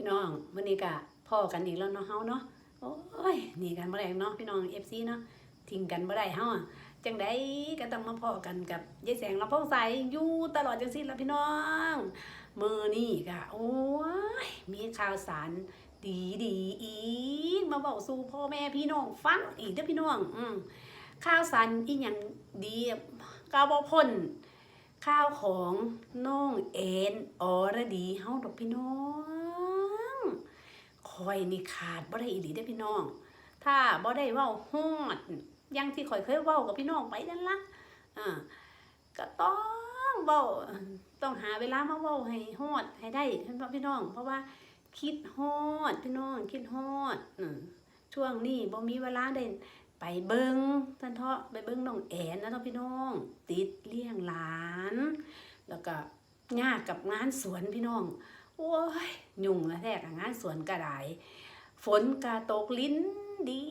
พี่น้องวันนี้ก็พ่อกันอีกแล้วเนาะเฮาเนาะโอ้ยหนี่กันบ่ได้เนาะพี่น้อง FC เนาะทิ้งกันบ่ได้เฮาจังไดก็ต้องมาพ่อกันกับยายแสงลำพองใสอยู่ตลอดจังซี่ล่ะพี่น้องมื้อนี้ก็โอ้ยมีข่าวสารดีดีอีกมาเว้าสู่พ่อแม่พี่น้องฟังอีกเด้อพี่น้องอืมข่าวสารอีหยังดีก็บ่พ้นข้าวของน้องเอ็นออรดีเฮาดอกพี่น้อง คอยนี่ขาดบ่ได้อีหลีได้พี่น้อง ถ้าบ่ได้ว้าฮอดอยังที่ข่อยเคยเว้ากับพี่น้องไปนั่นละอ่าก็ต้องเว้าต้องหาเวลามาเว้าให้ฮอดให้ได้เห็นบ่พี่น้อง เพราะว่าคิดฮอดพี่น้องคิดฮอดอืช่วงนี้บ่มีเวลาได้ไปเบิงท่านเทาะไปเบิงน้องแอนนะเนาะพี่น้อง ติดเลี้ยงหลาน แล้วก็ยากกับงานสวนพี่น้อง โอ้ยยุ่งละแท้กับงานสวนก็ไดฝนกระตกลิ้นดี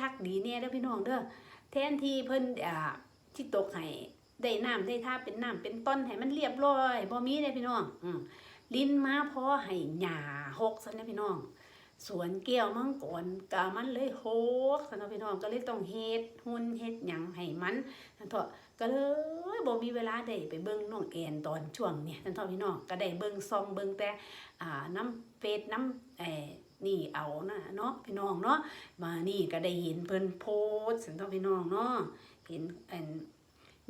คักดีเนี่ยเด้อพี่น้องเด้อแทนที่เพิ่นอ่าที่ตกให้ได้น้ำได้ท่าเป็นน้ำเป็นต้นให้มันเรียบร้อยบ่มีเด้พี่น้อง อืมลิ้นมาพอให้หยาหกซะเนี่ยพี่น้อง สวนแก้วมังกรกะมันเลยโหกสนพี่น้องก็เลยต้องเฮ็ดหุ่นเฮ็ดหยังให้มันนั่นเถอะก็เลยบ่มีเวลาได้ไปเบิ่งน้องแอนตอนช่วงเนี่ยนั่นเถอะพี่น้องก็ได้เบิ่งซองเบิ่งแต่อ่าน้ำเฟซน้ำเอ่นี่เอานะเนาะพี่น้องเนาะมานี่ก็ได้เห็นเพิ่นโพสต์สันเถอะพี่น้องเนาะเห็นอัน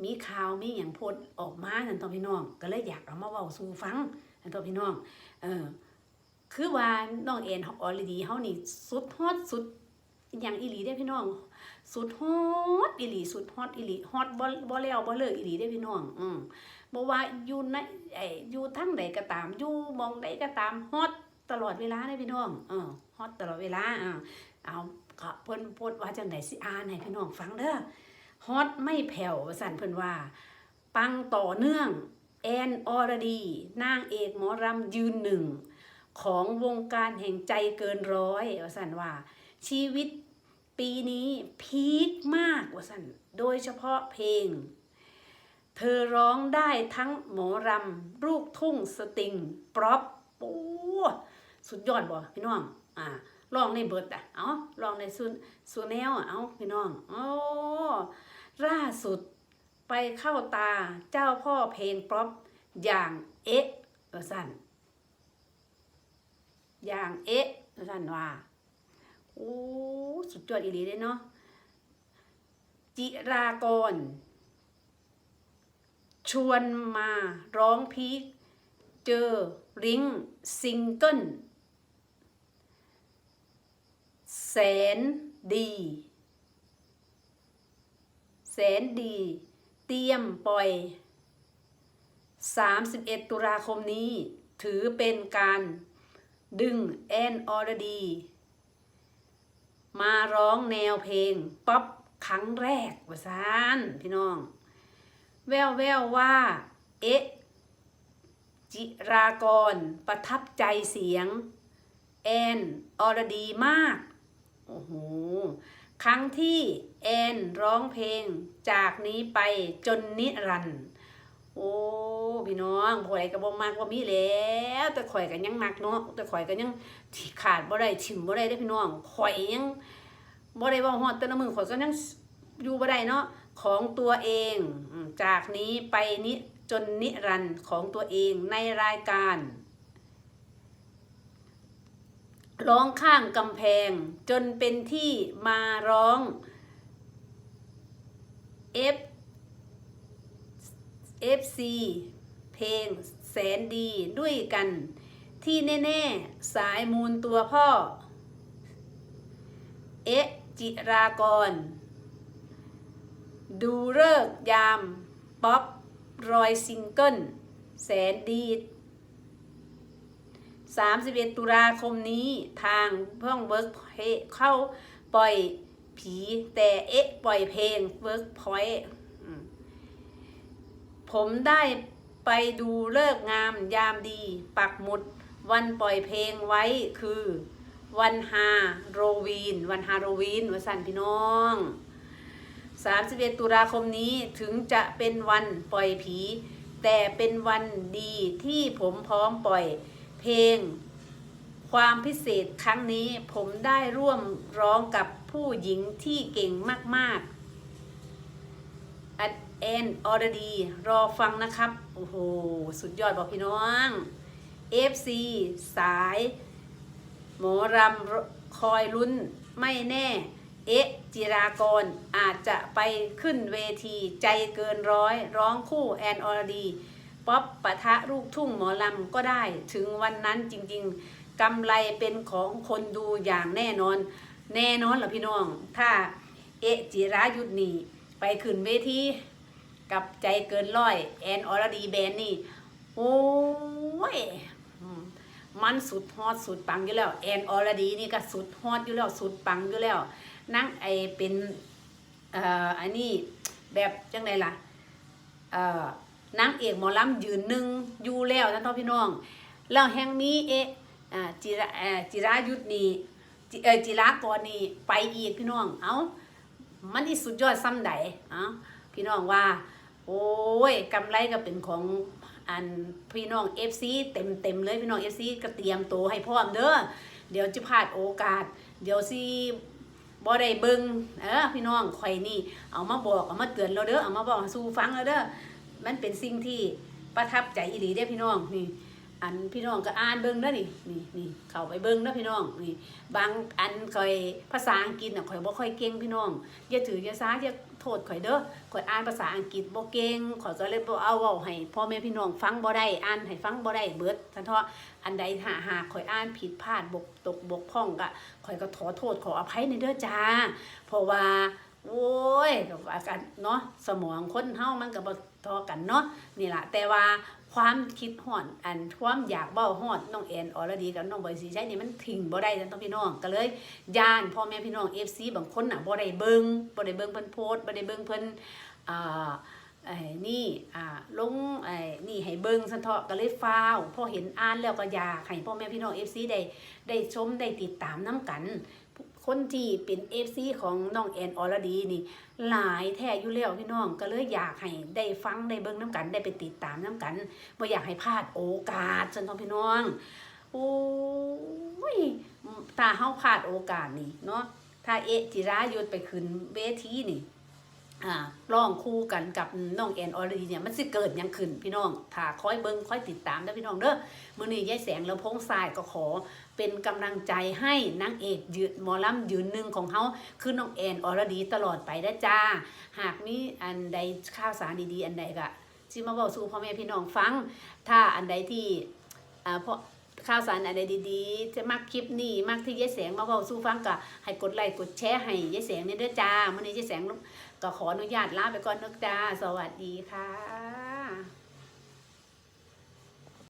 มีข่าวมีหยังโพสต์ออกมาสันเถอะพี่น้อง ก็เลยอยากเอามาเว้าสู่ฟังสันเถอะพี่น้องเออ คือว่าน้องเอ็นออลดีเฮานี่สุดฮอตสุดอย่างอีหลีได้พี่น้อง สุดฮอตอีหลีสุดฮอตอีหลีฮอตบ่บ่แล้วบ่เลิกอีหลีได้พี่น้อง อืมบ่ว่าอยู่ในไอ้อยู่ทางใดก็ตามอยู่มองใดก็ตามฮอตตลอดเวลาได้พี่น้องเออฮอตตลอดเวลาอ่าเอาก็เพิ่นโพสต์ว่าจังไดสิอ่านให้พี่น้องฟังเด้อฮอตไม่แผ่วว่าซั่นเพิ่นว่า ปังต่อเนื่องแอนอรดี นางเอกหมอรำยืนหนึ่ง ของวงการแห่งใจเกินร้อยว่าสันว่า ชีวิตปีนี้พีคมากว่าสันโดยเฉพาะเพลง เธอร้องได้ทั้งหมอรำลูกทุ่งสตริงปรอปโอ้สุดยอดบ่พี่น้องอ่าลองในเบิร์ดอะ เอาลองในซูซูแนวอะเอาพี่น้องโอ้ล่าสุดไปเข้าตาเจ้าพ่อเพลงปรอปอย่างเอ๊ะว่าสัน อย่างเอ๊ะท่านว่าโอ้สุดยอดอีหลีเลยเนาะจิรากร ชวนมาร้องพีคเจอริงซิงเกิลแสนดี แสนดี เตรียมปล่อย 31 ตุลาคมนี้ ถือเป็นการ ดึงแอนออรดีมาร้องแนวเพลง ป๊อปครั้งแรกว่าซานพี่น้อง แววแววว่า เอ๊ะ จิรากร ประทับใจเสียง แอนออรดีมาก โอ้โห ครั้งที่ แอนร้องเพลงจากนี้ไปจนนิรันดร์ โอ้พี่น้องข่อยก็บ่มักบ่มีแล้ว แต่ข่อยก็ยังมักเนาะแต่ข่อยก็ยังขาดบ่ได้ถิ่มบ่ได้เด้พี่น้องข่อยยังบ่ได้ว่าฮอดแต่ละมือข่อยก็ยังอยู่บ่ได้เนาะของตัวเองจากนี้ไปนี้จนนิรันดร์ของตัวเองในรายการร้องข้างกำแพงจนเป็นที่มาร้อง F FC เพลงแสนดีด้วยกัน ที่แน่ ๆ สายมูลตัวพ่อ เอะจิรากร ดูเลิกยาม ป๊อปรอยซิงเกิล แสนดี 31 ตุลาคมนี้ทางเพื่องเวิร์กเข้าปล่อยผีแต่เอ๊ะปล่อยเพลงเวิร์กพอยต์ ผมได้ไปดูเลิกงามยามดี ปักหมุด วันปล่อยเพลงไว้คือ วันฮาโรวีน วันฮาโรวีนวันสันพี่น้อง31ตุลาคมนี้ถึงจะเป็นวันปล่อยผี แต่เป็นวันดีที่ผมพร้อมปล่อยเพลง ความพิเศษครั้งนี้ผมได้ร่วมร้องกับผู้หญิงที่เก่งมาก ๆ อัดแอนออรดีรอฟังนะครับ โอ้โห สุดยอดบอกพี่น้อง FC สาย หมอรำคอยลุ้นไม่แน่ เอ๊ะ จิรากรอาจจะไปขึ้นเวทีใจเกินร้อย ร้องคู่แอนออรดีป๊อปปะทะลูกทุ่งหมอลำก็ได้ ถึงวันนั้นจริงๆกำไรเป็นของคนดูอย่างแน่นอน แน่นอนเหรอพี่น้อง ถ้าเอะจิรายุทธนีไปขึ้นเวที กับใจเกินร้อย แอนออรดีแบนนี่ โอ้ยมันสุดฮอตสุดปังอยู่แล้ว แอนออรดีนี่ก็สุดฮอตอยู่แล้วสุดปังอยู่แล้ว นั่งไอเป็นเอ่ออันนี้แบบจังไดล่ะเอ่อนางเอกหมอลำยืนหนึ่งอยู่แล้วนะท่านพี่น้องแล้วแห่งมีเอะจิระจิรายุทธนี่จิเอจิรากรนี่ไปอีกพี่น้อง เอ้ามันที่สุดยอดซ้ำใดเอ้าพี่น้องว่า โอ้ยกำไรก็เป็นของอันพี่น้อง FC เต็มเต็มเลยพี่น้อง FC ก็เตรียมตัวให้พร้อมเด้อเดี๋ยวจะพลาดโอกาส เดี๋ยวสิบ่ได้เบิงเออพี่น้องข่อยนี่ เอามาบอกเอามาเตือนเราเด้อเอามาบอกสู่ฟังเราเด้อมันเป็นสิ่งที่ประทับใจอีหลีเด้อพี่น้องนี่อันพี่น้องก็อ่านเบิ่งเด้อนี่นี่นี่เข้าไปเบิ่งเด้อพี่น้องนี่บางอันข่อยภาษาอังกฤษน่ะข่อยบ่ค่อยเก่งพี่น้องอย่าถืออย่าซาอย่า โทษข่อยเด้อข่อยอ่านภาษาอังกฤษบ่เก่งข่อยก็เลยบ่เอาเว้าให้พ่อแม่พี่น้องฟังบ่ได้อ่านให้ฟังบ่ได้เบิดทันเทาะอันใดหาหาข่อยอ่านผิดพลาดบกตกบกพร่องก็ข่อยก็ขอโทษขออภัยในเด้อจ้า เพราะว่าโอ้ยอาการเนาะสมองคนเฮามันก็บ่ทอกันเนาะนี่ล่ะแต่ว่า ความคิดฮอดอันความอยากเบ้าฮอดน้องแอนออรดีกับน้องบอยสีใช้นี่มันทิ้งบ่ได้จังต้องพี่น้องก็เลยย่านพ่อแม่พี่น้อง FC บางคนน่ะบ่ได้เบิ่งบ่ได้เบิ่งเพิ่นโพสบ่ได้เบิ่งเพิ่นอ่าไอ้นี่อ่าลงไอ้นี่ให้เบิ่งซั่นเถาะก็เลยฟ้าวพอเห็นอ่านแล้วก็อยากให้พ่อแม่พี่น้อง FC ได้ได้ชมได้ติดตามนํกัน คนที่เป็นเอฟซีของน้องแอนอรดีนี่ หลายแท้อยู่แล้วพี่น้องก็เลยอยากให้ได้ฟังได้เบิ้งน้ำกันได้ไปติดตามน้ำกันบ่อยากให้พลาดโอกาสจนทองพี่น้องโอ้ยตาเฮาพลาดโอกาสนี่เนาะถ้าเอจิรายุดไปขึ้นเวทีนี่ ร้องคู่กันกับน้องแอนออรีเนี่ยมันสิเกิดยังขึ้นพี่น้องถ้าคอยเบิ่งคอยติดตามเด้พี่น้องเด้อมื้อนี้ยายแสงแลำโพงทรายก็ขอเป็นกำลังใจให้นางเอกยืนมอลำยืนหนึ่งของเขาคือน้องแอนออรดีตลอดไปนะจ้า หากมีอันใดข่าวสารดีๆ อันใดก็สิมาบอกสู่พ่อแม่พี่น้องฟัง ถ้าอันใดที่อ่าเพราะ ข่าวสารอะไรดีๆ จะมักคลิปนี้มักที่ยายแสงมาบอกสู่ฟังก็ให้กดไลค์กดแชร์ให้ยายแสงเนี่ยเด้อจ้ามื่อนี้ยายแสงก็ขออนุญาตลาไปก่อนเนอจ้า สวัสดีค่ะ